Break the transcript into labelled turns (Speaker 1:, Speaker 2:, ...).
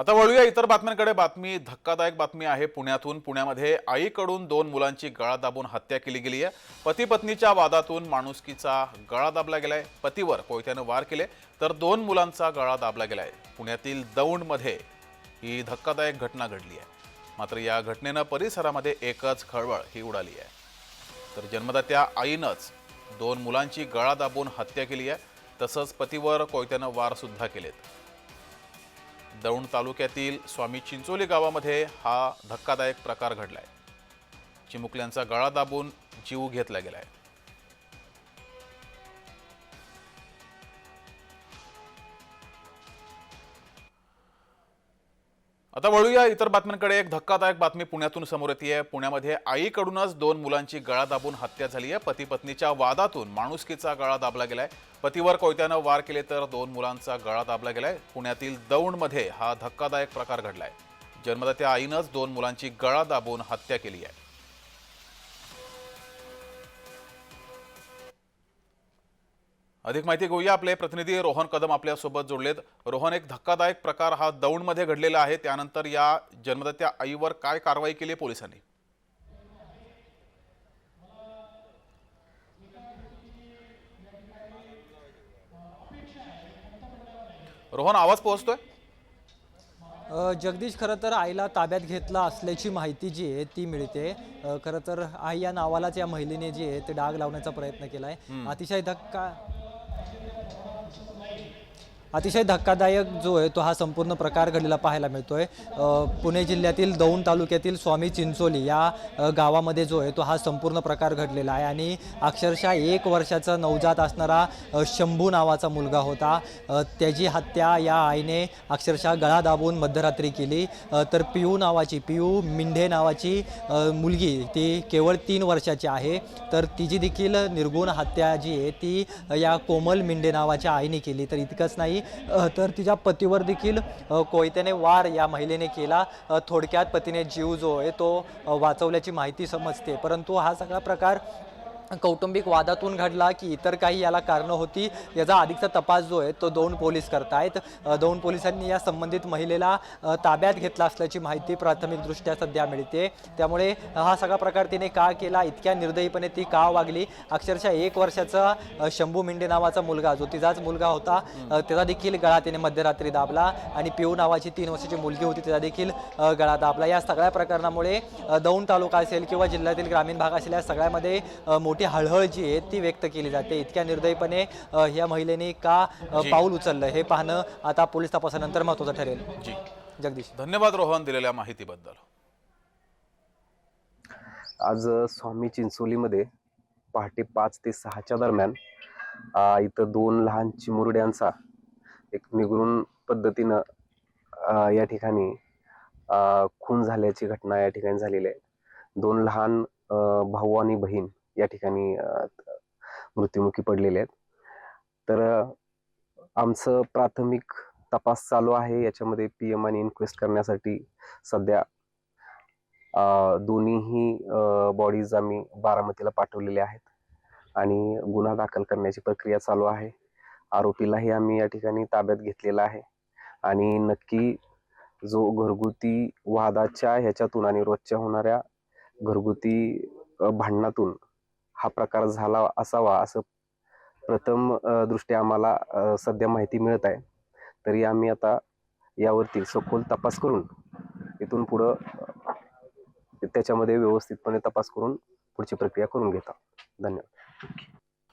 Speaker 1: आता वळूया इतर बातम्यांकडे. बातमी धक्कादायक बातमी आहे पुण्यातून. पुण्यामध्ये आईकडून दोन मुलांची गळा दाबून हत्या केली गेली आहे पती पत्नीच्या वादातून माणुसकीचा गळा दाबला गेलाय. पतीवर कोयत्यानं वार केले तर दोन मुलांचा गळा दाबला गेलाय. पुण्यातील दौंडमध्ये ही धक्कादायक घटना घडली आहे. मात्र या घटनेनं परिसरामध्ये एकच खळबळ ही उडाली आहे. तर जन्मदात्या आईनंच दोन मुलांची गळा दाबून हत्या केली आहे. तसंच पतीवर कोयत्यानं वारसुद्धा केलेत. दौंड तालुक्यातील स्वामी चिंचोली गावामध्ये हा धक्कादायक प्रकार घडलाय. चिमुकल्यांचा गळा दाबून जीव घेतला गेला आहे आता वळूया इतर बातम्यांकडे. एक धक्कादायक बातमी पुण्यातून समोर येते पुण्यामध्ये आईकडूनच दोन मुलांची गळा दाबून हत्या झाली आहे पती पत्नीच्या वादातून माणुसकीचा गळा दाबला गेलाय. पतीवर कोयत्यानं वार केले तर दोन मुलांचा गळा दाबला गेलाय. पुण्यातील दौंडमध्ये हा धक्कादायक प्रकार घडलाय. जन्मदात्या आईनंच दोन मुलांची गळा दाबून हत्या केली आहे अधिक माहिती घेऊया. आपले प्रतिनिधी रोहन कदम आपल्यासोबत जोडलेत. रोहन एक धक्कादायक प्रकार हा दौंडमध्ये घडलेला आहे. त्यानंतर या जन्मदात्या आईवर काय कारवाई केली आहे पोलिसांनी? रोहन आवाज पोहोचतोय?
Speaker 2: जगदीश खरं तर आईला ताब्यात घेतला असल्याची माहिती जी आहे ती मिळते. खरं तर आई या नावालाच या महिलेने जे आहे ते डाग लावण्याचा प्रयत्न केलाय. अतिशय धक्का अतिशय धक्कादायक जो आहे तो हा संपूर्ण प्रकार घडलेला पाहायला मिळतो आहे पुणे जिल्ह्यातील दौंड तालुक्यातील स्वामी चिंचोली या गावामध्ये जो आहे तो हा संपूर्ण प्रकार घडलेला आहे. आणि अक्षरशः एक वर्षाचा नवजात असणारा शंभू नावाचा मुलगा होता. त्याची हत्या या आईने अक्षरशः गळा दाबून मध्यरात्री केली. तर पियू नावाची पियू मिंढे नावाची मुलगी ती केवळ तीन वर्षाची आहे. तर तिची देखील निर्गुण हत्या जी आहे ती या कोमल मिंडे नावाच्या आईने केली. तर इतकंच नाही होती तर तिच्या पतीवर देखील कोयत्याने वार या महिलेने केला. थोडक्यात पतीने जीव जो आहे तो वाचवल्याची माहिती समजते. परंतु हा सगळा प्रकार कौटुंबिक वादातून घडला की इतर काही याला कारणं होती याचा अधिकचा तपास जो आहे तो दोन पोलीस करतायत. आहेत दोन पोलिसांनी या संबंधित महिलेला ताब्यात घेतला असल्याची माहिती प्राथमिकदृष्ट्या सध्या मिळते. त्यामुळे हा सगळा प्रकार तिने का केला इतक्या निर्दयीपणे ती का वागली? अक्षरशः एक वर्षाचा शंभू मिंडे नावाचा मुलगा जो तिचाच मुलगा होता त्याचा देखील गळा तिने मध्यरात्री दाबला आणि पिऊ नावाची तीन वर्षाची मुलगी होती त्याचा देखील गळा दाबला. या सगळ्या प्रकरणामुळे दौंड तालुका असेल किंवा जिल्ह्यातील ग्रामीण भाग असेल या सगळ्यामध्ये मोठी मोठी हळहळ जी आहे ती व्यक्त केली जाते. इतक्या निर्दयीपणे या महिलेने का पाऊल उचललं हे पाहणं आता पोलीस तपासानंतर महत्त्वाचं ठरेल.
Speaker 1: जी.
Speaker 2: जगदीश.
Speaker 1: धन्यवाद रोहन दिलेल्या माहितीबद्दल.
Speaker 3: आज स्वामी चिंचोलीमध्ये पहाटे पाच ते सहाच्या दरम्यान इथं दोन लहान चिमुरड्यांचा एक निगरून पद्धतीनं या ठिकाणी अ, खून झाल्याची घटना या ठिकाणी झालेली आहे. दोन लहान अ, भाऊ आणि बहीण या ठिकाणी मृत्युमुखी पडलेले आहेत. तर आमचं प्राथमिक तपास चालू आहे. याच्यामध्ये पी एम आणि इन्क्वेस्ट करण्यासाठी सध्या दोन्हीही बॉडीज आम्ही बारामतीला पाठवलेल्या आहेत. आणि गुन्हा दाखल करण्याची प्रक्रिया चालू आहे. आरोपीलाही आम्ही या ठिकाणी ताब्यात घेतलेला आहे. आणि नक्की जो घरगुती वादाच्या ह्याच्यातून आणि रोजच्या होणाऱ्या घरगुती भांडणातून हा प्रकार झाला असावा असं प्रथम दृष्टी दृष्ट्या आम्हाला सध्या माहिती मिळत आहे. तरी आम्ही आता यावरती सखोल तपास करून इथून पुढं त्याच्यामध्ये व्यवस्थितपणे तपास करून पुढची प्रक्रिया करून घेतो. धन्यवाद.